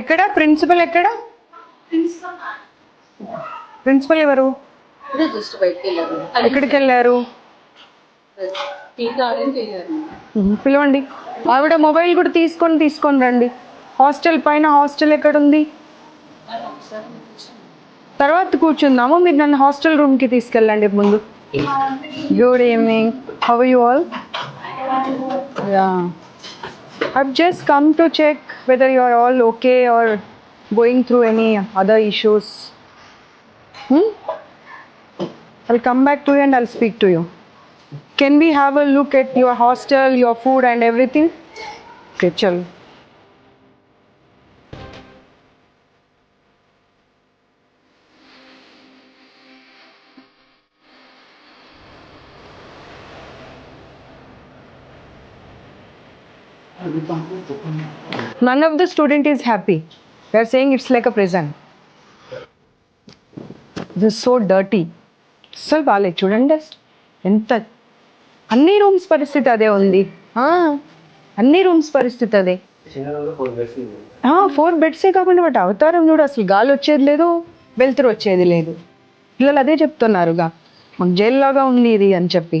ఎక్కడ? ప్రిన్సిపల్ ఎక్కడ? ప్రిన్సిపల్ ఎవరు? ఎక్కడికి వెళ్ళారు పిలవండి. ఆవిడ మొబైల్ కూడా తీసుకొని తీసుకొని రండి. హాస్టల్ పైన హాస్టల్ ఎక్కడ ఉంది తర్వాత కూర్చుందాము. మీరు నన్ను హాస్టల్ రూమ్కి తీసుకెళ్ళండి ముందు. Good evening how you all ya I've come to check whether you are all okay or going through any other issues. Hmm? I'll come back to you and I'll speak to you. Can we have a look at your hostel, your food, and everything? Okay, chal. None of the student is happy. They are saying it's like a prison. This is so dirty. అస్సలు బాగాలేదు చూడండి ఎంత అన్ని rooms పరిస్థితి అదే ఉంది అన్ని rooms పరిస్థితి అదే ఫోర్ బెడ్సే కాకుండా వాటి అవతారం చూడు అసలు గాలి వచ్చేది లేదు వెలుతురు వచ్చేది లేదు పిల్లలు అదే చెప్తున్నారుగా మాకు జైల్లాగా ఉంది ఇది అని చెప్పి.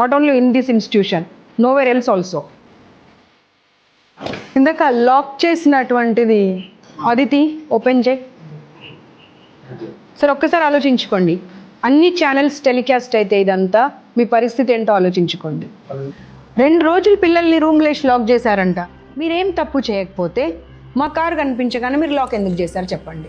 not only in this institution nowhere else also ఇందాక లాక్ చేసినటువంటిది అదితి ఓపెన్ చేయి. సరే ఒక్కసారి ఆలోచించుకోండి. అన్ని ఛానల్స్ టెలికాస్ట్ అయితే ఇదంతా మీ పరిస్థితి ఏంటో ఆలోచించుకోండి. రెండు రోజులు పిల్లల్ని రూమ్లేసి లాక్ చేశారంట. మీరేం తప్పు చేయకపోతే మా కారు కనిపించగానే మీరు లాక్ ఎందుకు చేశారు చెప్పండి.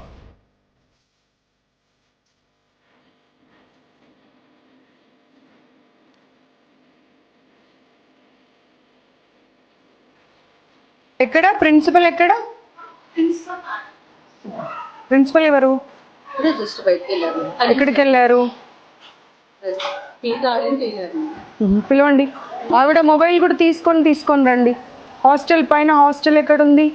ఎక్కడ? ప్రిన్సిపల్ ఎక్కడ? ప్రిన్సిపల్ ఎవరు? జస్ట్ ఎక్కడికి వెళ్ళారు? టీ పిలవండి. ఆవిడ మొబైల్ కూడా తీసుకొని తీసుకొని రండి. హాస్టల్ పైన హాస్టల్ ఎక్కడ ఉంది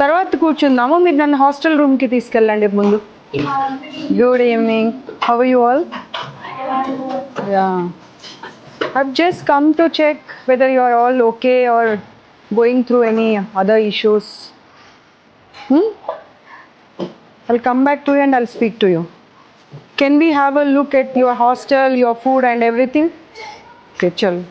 తర్వాత కూర్చుందాము. మీరు నన్ను హాస్టల్ రూమ్కి తీసుకెళ్ళండి ముందు. Good evening how you all ya I've just come to check whether you are all okay or going through any other issues. Hmm? I'll come back to you and I'll speak to you. Can we have a look at your hostel, your food and everything? Okay, chal.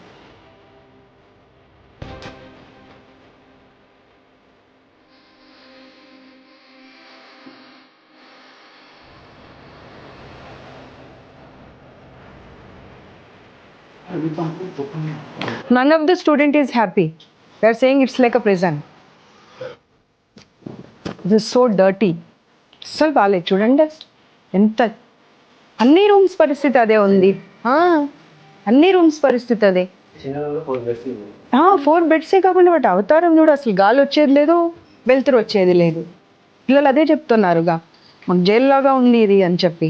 None of the student is happy. They are saying it's like a prison. This is so dirty. అస్సలు బాగాలేదు చూడండి. ఎంత అన్ని rooms పరిస్థితి అదే ఉంది. అన్ని rooms పరిస్థితి అదే. ఫోర్ బెడ్సే కాకుండా వాటి అవతారం చూడు అసలు గాలి వచ్చేది లేదు వెలుతురు వచ్చేది లేదు. పిల్లలు అదే చెప్తున్నారుగా. మాకు జైల్లాగా ఉంది ఇది అని చెప్పి.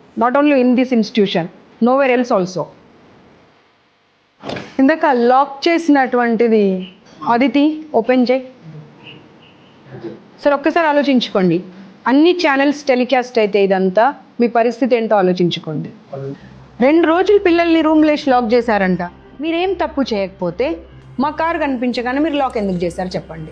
not only in this institution nowhere else also ఇందాక లాక్ చేసినటువంటిది అదితి ఓపెన్ చేయి. సరే ఒక్కసారి ఆలోచించుకోండి. అన్ని ఛానల్స్ టెలికాస్ట్ అయితే ఇదంతా మీ పరిస్థితి ఏంటో ఆలోచించుకోండి. రెండు రోజులు పిల్లల్ని రూమ్ వేసి లాక్ చేశారంట. మీరేం తప్పు చేయకపోతే మా కారు కనిపించగానే మీరు లాక్ ఎందుకు చేశారు చెప్పండి.